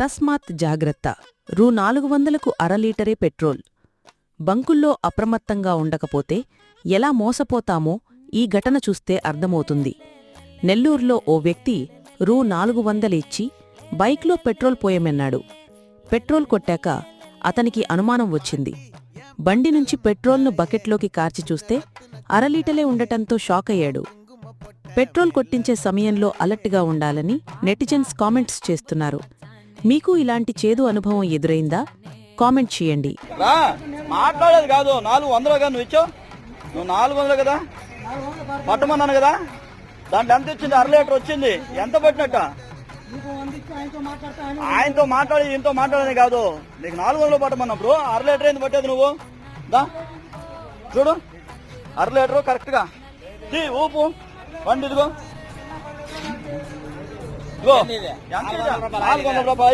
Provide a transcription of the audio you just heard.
తస్మాత్ జాగ్రత్త. రూ నాలుగు వందలకు అర లీటరే పెట్రోల్. బంకుల్లో అప్రమత్తంగా ఉండకపోతే ఎలా మోసపోతామో ఈ ఘటన చూస్తే అర్థమవుతుంది. నెల్లూరులో ఓ వ్యక్తి రూ నాలుగు వందలిచ్చి బైక్లో పెట్రోల్ పోయమన్నాడు. పెట్రోల్ కొట్టాక అతనికి అనుమానం వచ్చింది. బండి నుంచి పెట్రోల్ను బకెట్లోకి కార్చి చూస్తే అరలీటలే ఉండటంతో షాక్ అయ్యాడు. పెట్రోల్ కొట్టించే సమయంలో అలర్ట్గా ఉండాలని నెటిజన్స్ కామెంట్స్ చేస్తున్నారు. మీకు ఇలాంటి చేదు అనుభవం ఎదురైందా? కామెంట్ చేయండి. రా మాట్లాడేది కాదు. నాలుగు వందలు కదా నువ్వు ఇచ్చావు? నువ్వు నాలుగు వందలు కదా? పట్టమన్నాను కదా? దాంట్లో ఎంత ఇచ్చింది? అర లీటర్ వచ్చింది. ఎంత పట్టినట్ట? ఆయనతో మాట్లాడి ఈయనతో మాట్లాడేది కాదు. నీకు నాలుగు వందలు పట్టమన్నప్పుడు అర లీటర్ ఏంది పట్టేది నువ్వు? దా చూడు. అర లీటరు కరెక్ట్గా తీ ఊపు. బండి ఇదిగో. ఇదిగో. ఎంత ఇది? నాలుగు వందల రూపాయలు.